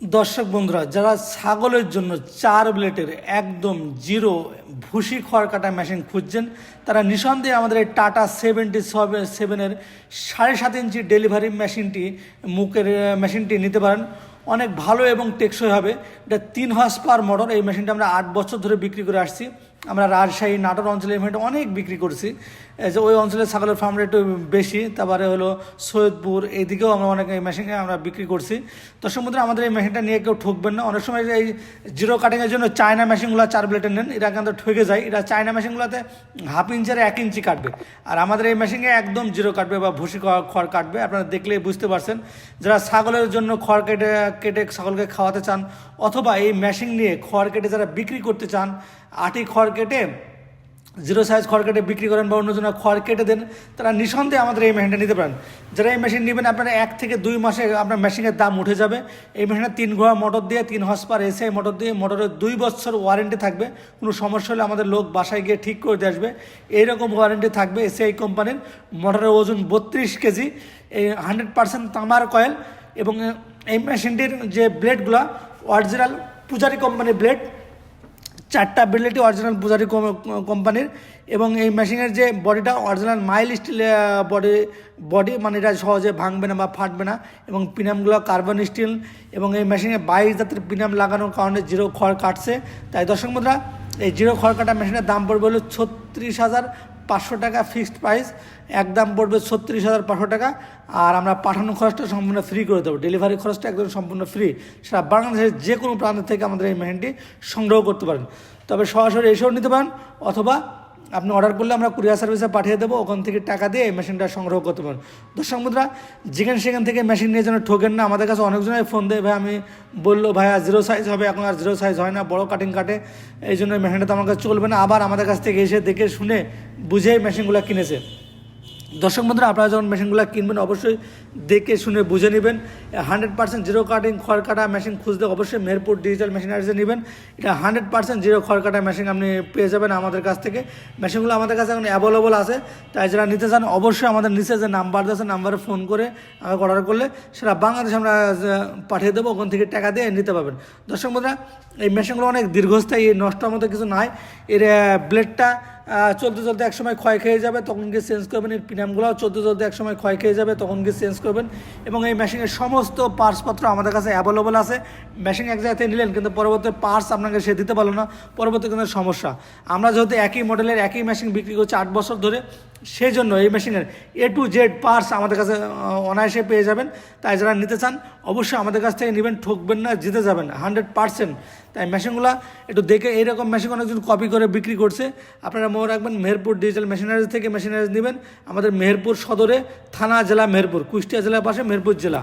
দর্শক বন্ধুরা, যারা ছাগলের জন্য চার ব্লেটের একদম জিরো ভুসি খড় কাটা মেশিন খুঁজছেন, তারা নিঃসন্দেহে আমাদের এই টাটা সেভেন্টি সেভেনের সাড়ে সাত ইঞ্চি ডেলিভারি মেশিনটি, মুখের মেশিনটি নিতে পারেন। অনেক ভালো এবং টেকসই হবে। এটা তিন হর্স পার মডেল। এই মেশিনটা আমরা আট বছর ধরে বিক্রি করে আসছি। আমরা রাজশাহী নাটোর অঞ্চলে এই মেশিনটা অনেক বিক্রি করছি। যে ওই অঞ্চলে ছাগলের ফার্ম রেট বেশি, তারপরে হলো সৈয়দপুর এইদিকেও আমরা অনেক এই মেশিনে আমরা বিক্রি করছি। তো বন্ধুরা আমাদের এই মেশিনটা নিয়ে কেউ ঠকবেন না। অনেক সময় এই জিরো কাটিংয়ের জন্য চায়না মেশিনগুলো চার ব্লেটের নেন, এরা কিন্তু ঠকে যায়। এরা চায়না মেশিনগুলোতে হাফ ইঞ্চি আর এক ইঞ্চি কাটবে। আর আমাদের এই মেশিনে একদম জিরো কাটবে বা ভুসি খড় কাটবে, আপনারা দেখলেই বুঝতে পারছেন। যারা ছাগলের জন্য খড় কেটে কেটে ছাগলকে খাওয়াতে চান, অথবা এই মেশিন নিয়ে খড় কেটে যারা বিক্রি করতে চান, আটি খড় কেটে জিরো সাইজ খড় কেটে বিক্রি করেন বা অন্য জন্য খড় কেটে দেন, তারা নিঃসন্দেহে আমাদের এই মেশিনটা নিতে পারেন। যারা এই মেশিন নেবেন, আপনারা এক থেকে দুই মাসে আপনার মেশিনের দাম উঠে যাবে। এই মেশিনে তিন ঘোড়া মোটর দিয়ে, তিন হর্স পার এসআই মোটর দিয়ে মোটরের দুই বছর ওয়ারেন্টি থাকবে। কোনো সমস্যা হলে আমাদের লোক বাসায় গিয়ে ঠিক করে দিয়ে আসবে। এইরকম ওয়ারেন্টি থাকবে এসআই কোম্পানির মোটরের ওজন বত্রিশ কেজি, এই হান্ড্রেড পার্সেন্ট তামার কয়েল এবং এই মেশিনটির যে ব্লেডগুলো অরিজিনাল পূজারি কোম্পানির ব্লেড চারটা ব্লেডই অরিজিনাল পূজারি কোম্পানির এবং এই মেশিনের যে বডিটা original mild steel body body মানে এটা সহজে ভাঙবে না বা ফাটবে না এবং পিনামগুলো কার্বন স্টিল এবং এই মেশিনে বাইশ জাতের পিনাম লাগানোর কারণে জিরো খড় কাটছে। তাই দর্শক মুদ্রা এই জিরো খড় কাটা মেশিনের দাম পড়বে হলো ছত্রিশ হাজার পাঁচশো টাকা ফিক্সড প্রাইস। এক দাম পড়বে ছত্রিশ হাজার পাঁচশো টাকা। আর আমরা পাঠানো খরচটা সম্পূর্ণ ফ্রি করে দেবো। ডেলিভারি খরচটা একদম সম্পূর্ণ ফ্রি সেটা বাংলাদেশের যে কোনো প্রান্ত থেকে আমাদের এই মেশিনটি সংগ্রহ করতে পারেন। তবে সরাসরি এসেও নিতে পারেন অথবা আপনি অর্ডার করলে আমরা কুরিয়ার সার্ভিসে পাঠিয়ে দেবো, ওখান থেকে টাকা দিয়ে এই মেশিনটা সংগ্রহ করতে পারেন দর্শক মুদ্রা যেখানে সেখান থেকে মেশিন নিয়ে যেন ঠোকেন না, আমাদের কাছে অনেকজনই ফোন দেয়, ভাই, আমি বলল আর জিরো সাইজ হবে, এখন আর জিরো সাইজ হয় না, বড় কাটিং কাটে, এই জন্য মেশিনটা তো আমার কাছে চলবে না। আবার আমাদের কাছ থেকে এসে দেখে শুনে বুঝে মেশিনগুলো কিনেছে। দর্শক বন্ধুরা, আপনারা যখন মেশিনগুলো কিনবেন, অবশ্যই দেখে শুনে বুঝে নেবেন। হান্ড্রেড পার্সেন্ট জিরো কাটিং খড় কাটা মেশিন খুঁজতে অবশ্যই মেহেরপুর ডিজিটাল মেশিনারিজে নেবেন। এটা হান্ড্রেড পার্সেন্ট জিরো খড় কাটা মেশিন আপনি পেয়ে যাবেন আমাদের কাছ থেকে। মেশিনগুলো আমাদের কাছে এখন অ্যাভেলেবল আছে। তাই যারা নিতে চান, অবশ্যই আমাদের নিচে যে নাম্বার আছে নাম্বারে ফোন করে আমাকে অর্ডার করলে সেটা বাংলাদেশে আমরা পাঠিয়ে দেবো। ওখান থেকে টাকা দিয়ে নিতে পারবেন। দর্শক বন্ধুরা, এই মেশিনগুলো অনেক দীর্ঘস্থায়ী, নষ্ট মতো কিছু নাই। এর ব্লেডটা চলতে চলতে একসময় ক্ষয় খেয়ে যাবে, তখন গিয়ে চেঞ্জ করবেন। এর পিনামগুলোও চলতে চলতে একসময় ক্ষয় খেয়ে যাবে, তখন গিয়ে চেঞ্জ করবেন। এবং এই মেশিনের সমস্ত পার্টসপত্র আমাদের কাছে অ্যাভেলেবল আছে। মেশিন এক জায়গাতে নিলেন, কিন্তু পরবর্তী পার্টস আপনাকে সে দিতে পারল না। পরবর্তী কিন্তু সমস্যা। আমরা যেহেতু একই মডেলের একই মেশিন বিক্রি করছি আট বছর ধরে সেই জন্য এই মেশিনের এ টু জেড পার্টস আমাদের কাছে অনায়াসে পেয়ে যাবেন। তাই যারা নিতে চান, অবশ্যই আমাদের কাছ থেকে নেবেন, ঠকবেন না, জিতে যাবেন হান্ড্রেড পার্সেন্ট তাই মেশিনগুলো একটু দেখে এইরকম মেশিন অনেকজন কপি করে বিক্রি করছে। আপনারা মনে রাখবেন, মেহেরপুর ডিজিটাল মেশিনারিজ থেকে মেশিনারিজ নেবেন। আমাদের মেহেরপুর সদরে থানা জেলা মেহেরপুর, কুষ্টিয়া জেলার পাশে মেহেরপুর জেলা।